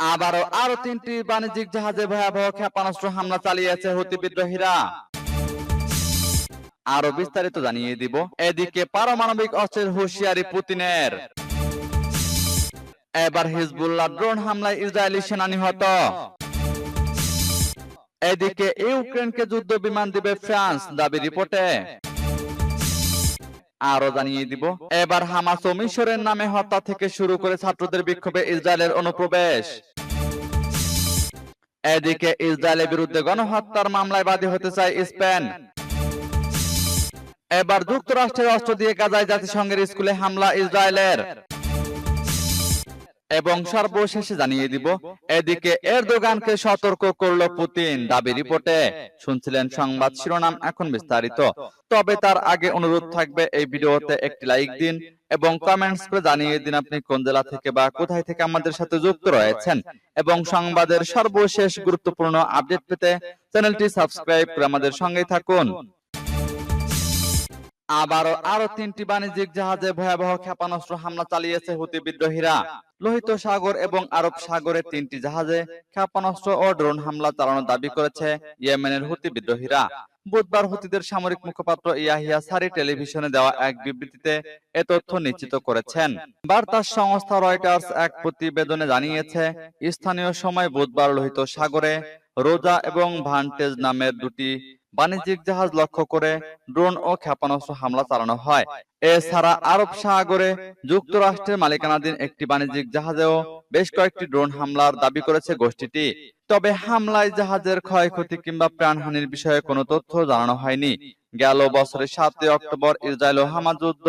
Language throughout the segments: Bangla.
আবারও আরও তিনটি বাণিজ্যিক জাহাজে ভয়াবহ ক্ষেপণাস্ত্র হামলা চালিয়েছে হুতি বিদ্রোহীরা। আরও বিস্তারিত জানিয়ে দিব। এদিকে পারমাণবিক অস্ত্রের হুঁশিয়ারি পুতিনের। এবার হিজবুল্লাহ ড্রোন হামলায় ইসরায়েলি সেনা নিহত। এদিকে ইউক্রেনকে যুদ্ধ বিমান দিবে ফ্রান্স, দাবি রিপোর্টে। আরও জানিয়ে দিব। এবার হামাস ও মিশরের নামে হত্যা থেকে শুরু করে ছাত্রদের বিক্ষোভে ইসরায়েলের অনুপ্রবেশ। এদিকে ইসরায়েলের বিরুদ্ধে গণহত্যার মামলায় বাদী হতে চায় স্পেন। এবার যুক্তরাষ্ট্রের অস্ত্র দিয়ে গাজায় জাতিসংঘের স্কুলে হামলা ইসরায়েলের। এবং সর্বশেষে জানিয়ে দিব এদিকে এরদোগানকে সতর্ক করল পুতিন। দাবি রিপোর্টে শুনছিলেন সংবাদ শিরোনাম এখন বিস্তারিত। তবে তার আগে অনুরোধ থাকবে এই ভিডিওতে একটি লাইক দিন এবং কমেন্টস করে জানিয়ে দিন আপনি কোন জেলা থেকে বা কোথায় থেকে আমাদের সাথে যুক্ত রয়েছেন এবং সংবাদের সর্বশেষ গুরুত্বপূর্ণ আপডেট পেতে চ্যানেলটি সাবস্ক্রাইব করে আমাদের সঙ্গেই থাকুন। আবারও আরও তিনটি বাণিজ্যিক জাহাজে ভয়াবহ ক্ষেপণাস্ত্র হামলা চালিয়েছে হুতি বিদ্রোহীরা। লোহিত সাগর এবং আরব সাগরের তিনটি জাহাজে ক্ষেপণাস্ত্র ও ড্রোন হামলা চালানোর দাবি করেছে ইয়েমেনের হুতি বিদ্রোহীরা। বুধবার হুতিদের সামরিক মুখপাত্র ইয়াহিয়া সারি টেলিভিশনে দেওয়া এক বিবৃতিতে এ তথ্য নিশ্চিত করেছেন। বার্তা সংস্থা রয়টার্স এক প্রতিবেদনে জানিয়েছে, স্থানীয় সময় বুধবার লোহিত সাগরে রোজা এবং ভান্টেজ নামের দুটি বাণিজ্যিক জাহাজ লক্ষ্য করে ড্রোন ও ক্ষেপণাস্ত্র হামলা চালানো হয়। এছাড়া আরব সাগরে যুক্তরাষ্ট্রের মালিকানাধীন একটি বাণিজ্যিক জাহাজেও বেশ কয়েকটি ড্রোন হামলার দাবি করেছে গোষ্ঠীটি। তবে হামলায় জাহাজের ক্ষয়ক্ষতি কিংবা প্রাণহানির বিষয়ে কোনো তথ্য জানানো হয়নি। গেল বছরের সাতই অক্টোবর ইসরায়েল ও হামাজ যুদ্ধ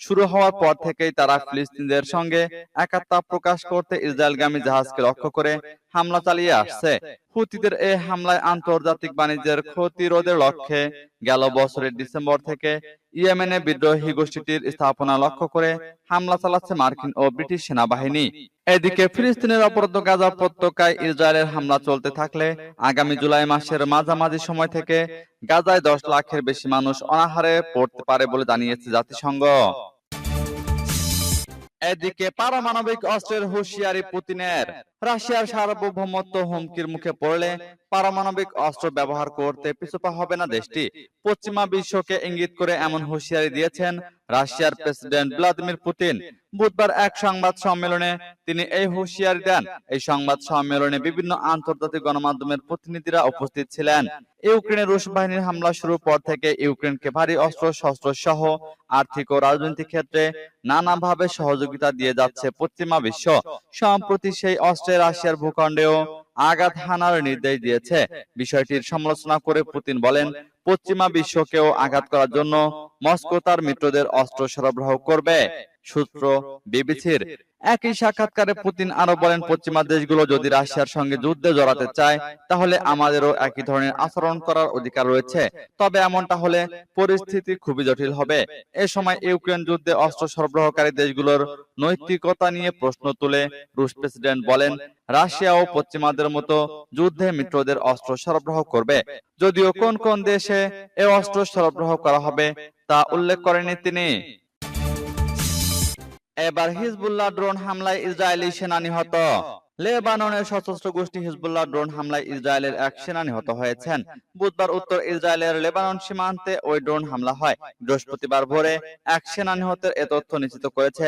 শুরু হওয়ার পর থেকেই তারা ফিলিস্তিনদের সঙ্গে একাত্মা প্রকাশ করতে ইসরায়েলগামী জাহাজকে লক্ষ্য করে হামলা চালিয়ে আসছে। হুতিদের এই হামলায় আন্তর্জাতিক বাণিজ্যের ক্ষতি রোধের লক্ষ্যে গেল বছরের ডিসেম্বর থেকে ইয়েমেনে বিদ্রোহী গোষ্ঠীটির স্থাপনা লক্ষ্য করে হামলা চালাচ্ছে মার্কিন ও ব্রিটিশ সেনাবাহিনী। এদিকে ফিলিস্তিনের অপরাধ গাজা উপত্যকায় ইসরায়েলের হামলা চলতে থাকলে আগামী জুলাই মাসের মাঝামাঝি সময় থেকে গাজায় দশ লাখের বেশি মানুষ অনাহারে পড়তে পারে বলে জানিয়েছে জাতিসংঘ। এদিকে পারমাণবিক অস্ত্রের হুঁশিয়ারি পুতিনের। রাশিয়ার সার্বভৌমত্ব হুমকির মুখে পড়লে পারমাণবিক অস্ত্র ব্যবহার করতে পিছুপা হবে না দেশটি। পশ্চিমা বিশ্বকে ইঙ্গিত করে এমন হুঁশিয়ারি দিয়েছেন রাশিয়ার প্রেসিডেন্ট ভ্লাদিমির পুতিন বুধবার এক সংবাদ সম্মেলনে তিনি এই হুঁশিয়ারি দেন। এই সংবাদ সম্মেলনে বিভিন্ন আন্তর্জাতিক গণমাধ্যমের প্রতিনিধিরা উপস্থিত ছিলেন। ইউক্রেনে রুশ বাহিনীর হামলা শুরুর পর থেকে ইউক্রেনকে ভারী অস্ত্র শস্ত্র সহ আর্থিক ও রাজনৈতিক ক্ষেত্রে নানাভাবে সহযোগিতা দিয়ে যাচ্ছে পশ্চিমা বিশ্ব। সম্প্রতি সেই অস্ত্রে রাশিয়ার ভূখণ্ডেও আঘাত হানার নির্দেশ দিয়েছে। বিষয়টির সমালোচনা করে পুতিন বলেন পশ্চিমা বিশ্বকেও আঘাত করার জন্য মস্কো তার মিত্রদের অস্ত্র সরবরাহ করবে। সূত্র বিবিসির একই সাক্ষাৎকারে পুতিন আরও বলেন পশ্চিমা দেশগুলো যদি রাশিয়ার সঙ্গে যুদ্ধে জড়াতে চায় তাহলে আমাদেরও একই ধরনের আচরণ করার অধিকার রয়েছে। তবে এমনটা হলে পরিস্থিতি খুবই জটিল হবে। এ সময় ইউক্রেন যুদ্ধে অস্ত্র সরবরাহকারী দেশগুলোর নৈতিকতা নিয়ে প্রশ্ন তুলে রুশ প্রেসিডেন্ট বলেন রাশিয়া ও পশ্চিমাদের মতো যুদ্ধে মিত্রদের অস্ত্র সরবরাহ করবে। যদিও কোন কোন দেশে এ অস্ত্র সরবরাহ করা হবে তা উল্লেখ করেনি তিনি এবার হিজবুল্লাহ ড্রোন হামলায় ইসরায়েলি সেনা নিহত। লেবাননের সশস্ত্র গোষ্ঠী হিজবুল্লাহ ড্রোন হামলায় ইসরায়েলের এক সেনা নিহত হয়েছেন। বুধবার উত্তর ইসরায়েলের লেবানন সীমান্তে ওই ড্রোন হামলা হয়। বৃহস্পতিবার ভোরে এক সেনা নিহতের এ তথ্য নিশ্চিত করেছে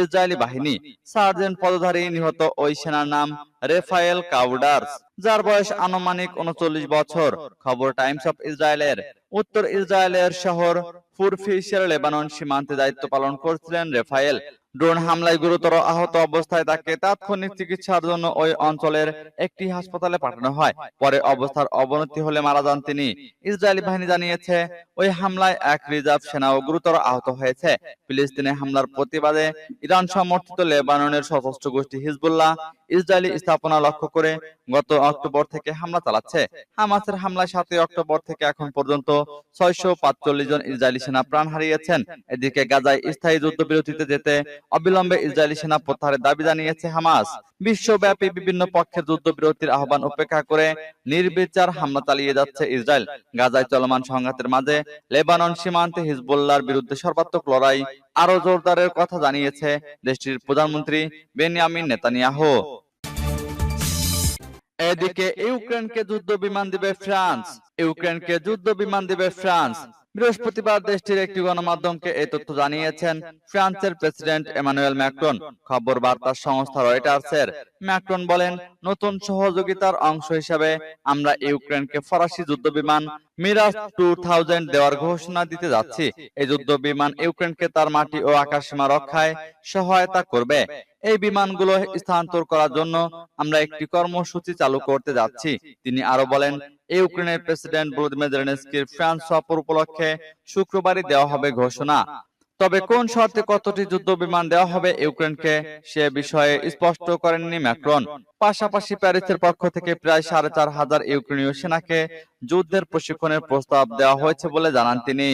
ইসরায়েলি বাহিনী। সার্জেন্ট পদধারী নিহত ওই সেনার নাম রেফায়েল কাউডার্স, যার বয়স আনুমানিক উনচল্লিশ বছর। খবর টাইমস অফ ইসরায়েলের। উত্তর ইসরায়েলের শহর ফুরফিসের লেবানন সীমান্তে দায়িত্ব পালন করছিলেন রেফায়েল। ড্রোন হামলায় গুরুতর আহত অবস্থায় তাকে তাৎক্ষণিক চিকিৎসার জন্য ওই অঞ্চলের একটি হাসপাতালে পাঠানো হয়। পরে অবস্থার অবনতি হলে মারা যান তিনি। ইসরায়েলি বাহিনী জানিয়েছে, ওই হামলায় এক রিজার্ভ সেনাও গুরুতর আহত হয়েছে। ফিলিস্তিনে হামলার প্রতিবাদে ইরান সমর্থিত লেবাননের সশস্ত্র গোষ্ঠী হিজবুল্লাহ ইসরায়েলি স্থাপনা লক্ষ্য করে গত অক্টোবর থেকে হামলা চালাচ্ছে। হামাসের হামলায় সাতই অক্টোবর থেকে এখন পর্যন্ত ছয়শো পাঁচচল্লিশ জন ইসরায়েলি সেনা প্রাণ হারিয়েছেন। এদিকে গাজায় স্থায়ী যুদ্ধবিরতিতে যেতে অবিলম্বে ইসরায়েলি সেনা প্রত্যাহারের দাবি জানিয়েছে হামাস। বিশ্বব্যাপী বিভিন্ন পক্ষের যুদ্ধবিরতির আহ্বান উপেক্ষা করে নির্বিচার হামলা চালিয়ে যাচ্ছে ইসরায়েল। গাজায় চলমান সংঘাতের মাঝে লেবানন সীমান্তে হিজবুল্লাহর বিরুদ্ধে সর্বাত্মক লড়াই আরও জোরদারের কথা জানিয়েছে দেশটির প্রধানমন্ত্রী বেনিয়ামিন নেতানিয়াহু। এদিকে ইউক্রেনকে যুদ্ধ বিমান দিবে ফ্রান্স। ইউক্রেনকে যুদ্ধ বিমান দিবে ফ্রান্স। বৃহস্পতিবার দেশটির একটি গণমাধ্যমকে এই তথ্য জানিয়েছেন ফ্রান্সের প্রেসিডেন্ট এমানুয়েল ম্যাক্রন। খবর বার্তা সংস্থা রয়টার্সের। ম্যাক্রন বলেন, নতুন সহযোগিতার অংশ হিসেবে আমরা ইউক্রেনকে ফরাসি যুদ্ধ বিমান মিরাজ টু থাউজেন্ড দেওয়ার ঘোষণা দিতে যাচ্ছি। এই যুদ্ধ বিমান ইউক্রেনকে তার মাটি ও আকাশসীমা রক্ষায় সহায়তা করবে। এই বিমানগুলো স্থানান্তর করার জন্য আমরা একটি কর্মসূচি চালু করতে যাচ্ছি। তিনি আরও বলেন ইউক্রেনের প্রেসিডেন্ট ভলোদিমির জেলেনস্কির ফ্রান্স সফর উপলক্ষে শুক্রবারই দেওয়া হবে ঘোষণা। তবে কোন শর্তে কতটি যুদ্ধ বিমান দেওয়া হবে ইউক্রেনকে সে বিষয়ে স্পষ্ট করেননি ম্যাক্রন। পাশাপাশি প্যারিসের পক্ষ থেকে প্রায় সাড়ে চার হাজার ইউক্রেনীয় সেনাকে যুদ্ধের প্রশিক্ষণের প্রস্তাব দেওয়া হয়েছে বলে জানান তিনি।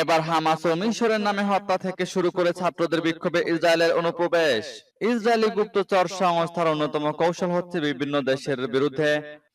এবার হামাস ও মিশরের নামে হত্যা থেকে শুরু করে ছাত্রদের বিক্ষোভে ইসরায়েলের অনুপ্রবেশ। ইসরায়েলি গুপ্তচর সংস্থার অন্যতম কৌশল হচ্ছে বিভিন্ন দেশের বিরুদ্ধে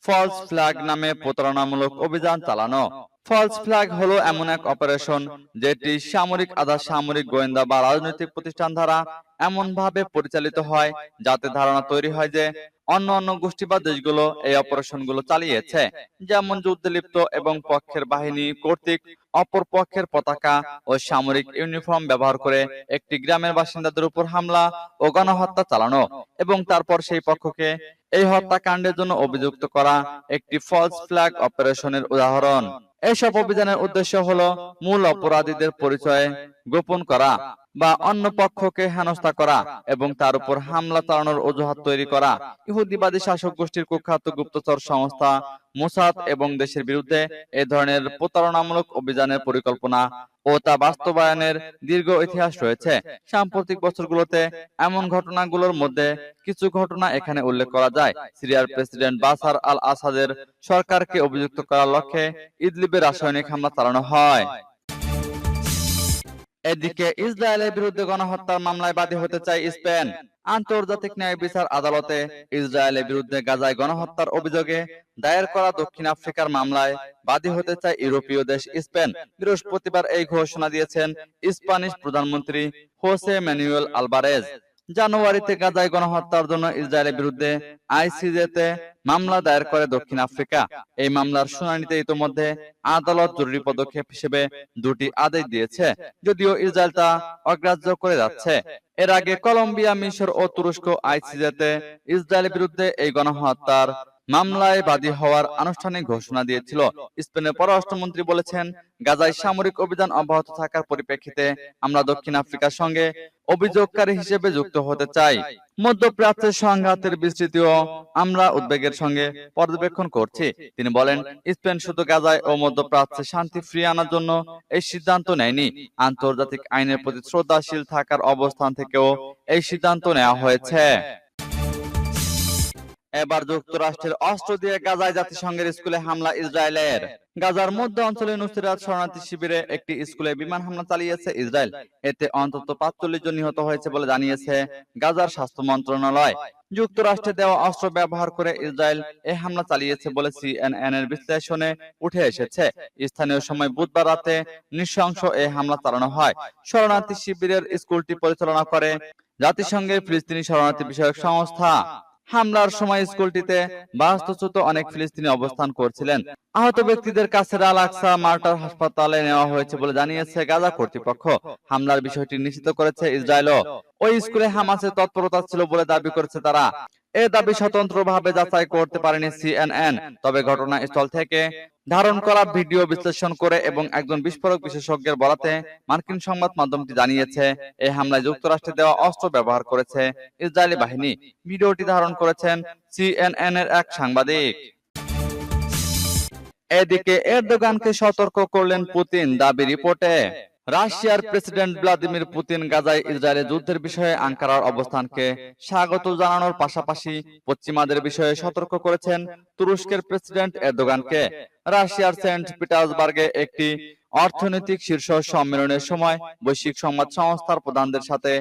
ফলস ফ্ল্যাগ নামে প্রতারণামূলক অভিযান চালানো। ফলস ফ্ল্যাগ হলো এমন এক অপারেশন যেটি সামরিক আধা সামরিক গোয়েন্দা বা রাজনৈতিক প্রতিষ্ঠান দ্বারা এমন ভাবে পরিচালিত হয়, যাতে ধারণা তৈরি হয় যে অন্য অন্য গোষ্ঠী বা দেশগুলো এই অপারেশনগুলো চালিয়েছে। যেমন যুদ্ধে লিপ্ত এবং পক্ষের বাহিনী কর্তৃক অপর পক্ষের পতাকা ও সামরিক ইউনিফর্ম ব্যবহার করে একটি গ্রামের বাসিন্দাদের উপর হামলা ও গণহত্যা চালানো এবং তারপর সেই পক্ষকে এই হত্যাকাণ্ডের জন্য অভিযুক্ত করা একটি ফলস ফ্ল্যাগ অপারেশনের উদাহরণ। এসব অভিযানের উদ্দেশ্য হলো মূল অপরাধীদের পরিচয় গোপন করা। বা অন্য পক্ষকে হেনস্থা করা এবং তার উপর হামলা চালানোর অজুহাত তৈরি করা। ইহুদিবাদী শাসক গোষ্ঠীর কুখ্যাত গুপ্তচর সংস্থা মোসাদ এবং দেশের বিরুদ্ধে এ ধরনের প্রতারণামূলক অভিযানের পরিকল্পনা ও তা বাস্তবায়নের দীর্ঘ ইতিহাস রয়েছে। সাম্প্রতিক বছরগুলোতে এমন ঘটনাগুলোর মধ্যে কিছু ঘটনা এখানে উল্লেখ করা যায়। সিরিয়ার প্রেসিডেন্ট বাসার আল আসাদের সরকারকে অভিযুক্ত করার লক্ষ্যে ইদলিবে রাসায়নিক হামলা চালানো হয়। এদিকে ইসরায়েলের বিরুদ্ধে গণহত্যার মামলায় বাদী হতে চায় স্পেন। আন্তর্জাতিক ন্যায় বিচার আদালতে ইসরায়েলের বিরুদ্ধে গাজায় গণহত্যার অভিযোগে দায়ের করা দক্ষিণ আফ্রিকার মামলায় বাদী হতে চায় ইউরোপীয় দেশ স্পেন। বৃহস্পতিবার এই ঘোষণা দিয়েছেন স্প্যানিশ প্রধানমন্ত্রী হোসে ম্যানুয়েল আলবারেজ। জানুয়ারিতে গাজায় গণহত্যার জন্য ইসরায়েলের বিরুদ্ধে আইসিজেতে মামলা দায়ের করে দক্ষিণ আফ্রিকা। এই মামলার শুনানিতে ইতিমধ্যে আদালত জরুরি পদক্ষেপ হিসেবে দুটি আদেশ দিয়েছে যদিও ইসরায়েল তা অগ্রাহ্য করে যাচ্ছে। এর আগে কলম্বিয়া মিশর ও তুরস্ক আইসিজেতে ইসরায়েলের বিরুদ্ধে এই গণহত্যার মামলায় বাদী হওয়ার আনুষ্ঠানিক ঘোষণা দিয়েছিল। স্পেনের পররাষ্ট্রমন্ত্রী বলেছেন গাজায় সামরিক অভিযান অব্যাহত থাকার পরিপ্রেক্ষিতে আমরা দক্ষিণ আফ্রিকার সঙ্গে অভিযোগকারী হিসেবে যুক্ত হতে চাই। মধ্যপ্রাচ্যের সংঘাতের বিস্তৃতিও আমরা উদ্বেগের সঙ্গে পর্যবেক্ষণ করছি। তিনি বলেন স্পেন শুধু গাজায় ও মধ্যপ্রাচ্যে শান্তি ফিরিয়ে আনার জন্য এই সিদ্ধান্ত নেয়নি। আন্তর্জাতিক আইনের প্রতি শ্রদ্ধাশীল থাকার অবস্থান থেকেও এই সিদ্ধান্ত নেওয়া হয়েছে। এবার যুক্তরাষ্ট্রের অস্ত্র দিয়ে গাজায় জাতিসংঘের স্কুলে হামলা ইসরায়েলের। গাজার মধ্য অঞ্চলে নুসিরাত শরণার্থী শিবিরে একটি স্কুলে বিমান হামলা চালিয়েছে ইসরায়েল। এতে অন্তত পাঁচচল্লিশ জন নিহত হয়েছে বলে জানিয়েছে গাজার স্বাস্থ্য মন্ত্রণালয়। যুক্তরাষ্ট্রে দেওয়া অস্ত্র ব্যবহার করে ইসরায়েল এই হামলা চালিয়েছে বলে সিএনএন এর বিশ্লেষণে উঠে এসেছে। স্থানীয় সময় বুধবার রাতে নৃশংস এ হামলা চালানো হয়। শরণার্থী শিবিরের স্কুলটি পরিচালনা করে জাতিসংঘের ফিলিস্তিনি শরণার্থী বিষয়ক সংস্থা। হামলার সময় স্কুলটিতে বাস্তুচ্যুত অনেক ফিলিস্তিনি অবস্থান করছিলেন। আহত ব্যক্তিদের কাছে আল আকসা মার্টার হাসপাতালে নেওয়া হয়েছে বলে জানিয়েছে গাজা কর্তৃপক্ষ। হামলার বিষয়টি নিশ্চিত করেছে ইসরায়েলও। ওই স্কুলে হামাসের তৎপরতা ছিল বলে দাবি করেছে তারা। এ দাবি স্বতন্ত্রভাবে যাচাই করতে পারেনি সিএনএন তবে ঘটনাস্থল থেকে ধারণ করা ভিডিও বিশ্লেষণ করে এবং একজন বিস্ফোরক বিশেষজ্ঞের বলাতে মার্কিন সংবাদ মাধ্যমটি জানিয়েছে এই হামলায় যুক্তরাষ্ট্রে দেওয়া অস্ত্র ব্যবহার করেছে ইসরায়েলি বাহিনী। ভিডিওটি ধারণ করেছেন সিএনএন এর এক সাংবাদিক। এদিকে এরদোগানকে সতর্ক করলেন পুতিন দাবি রিপোর্টে। রাশিয়ার প্রেসিডেন্ট ভ্লাদিমির পুতিন গাজায় ইসরায়েলের যুদ্ধের বিষয়ে আঙ্কারার অবস্থানকে স্বাগত জানানোর পাশাপাশি পশ্চিমাদের বিষয়ে সতর্ক করেছেন তুরস্কের প্রেসিডেন্ট এরদোগানকে। রাশিয়ার সেন্ট পিটার্সবার্গে একটি অর্থনৈতিক শীর্ষ সম্মেলনের সময় বৈশ্বিক সংবাদ সংস্থার প্রধানদের সাথে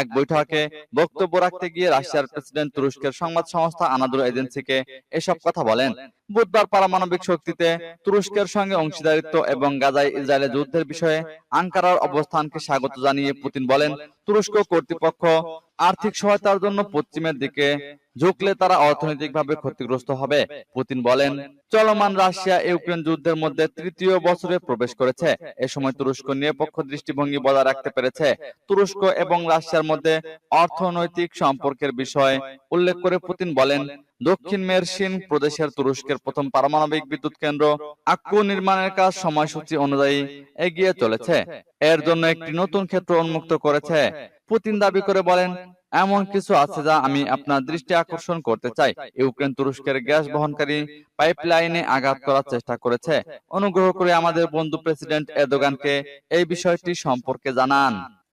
এক বৈঠকে বক্তব্য রাখতে গিয়ে রাশিয়ার প্রেসিডেন্ট তুরস্কের সংবাদ সংস্থা আনাদুল এজেন্সিকে এসব কথা বলেন। বুধবার পারমাণবিক শক্তিতে তুরস্কের সঙ্গে অংশীদারিত্ব এবং গাজায় ইসরায়েলের যুদ্ধের বিষয়ে আঙ্কারার অবস্থানকে স্বাগত জানিয়ে পুতিন বলেন, তুরস্ক কর্তৃপক্ষ আর্থিক সহায়তার জন্য পশ্চিমের দিকে ঝুঁকলে তারা অর্থনৈতিকভাবে ক্ষতিগ্রস্ত হবে। পুতিন বলেন চলমান রাশিয়া ইউক্রেন যুদ্ধের মধ্যে তৃতীয় বছরে প্রবেশ করেছে। এ সময় তুরস্ক নিরপেক্ষ দৃষ্টিভঙ্গি বজায় রাখতে পেরেছে। তুরস্ক এবং রাশিয়ার মধ্যে অর্থনৈতিক সম্পর্কের বিষয় উল্লেখ করে পুতিন বলেন দক্ষিণ মেরসিন প্রদেশের তুরস্কের প্রথম পারমাণবিক বিদ্যুৎ কেন্দ্র আক্কু নির্মাণের কাজ সময়সূচি অনুযায়ী এগিয়ে চলেছে। এর জন্য একটি নতুন ক্ষেত্র উন্মুক্ত করেছে। পুতিন দাবি করে বলেন এমন কিছু আছে যা আমি আপনার দৃষ্টি আকর্ষণ করতে চাই। ইউক্রেন তুরস্কের গ্যাস বহনকারী পাইপলাইনে আঘাত করার চেষ্টা করেছে। অনুগ্রহ করে আমাদের বন্ধু প্রেসিডেন্ট এদোগানকে এই বিষয়টি সম্পর্কে জানান।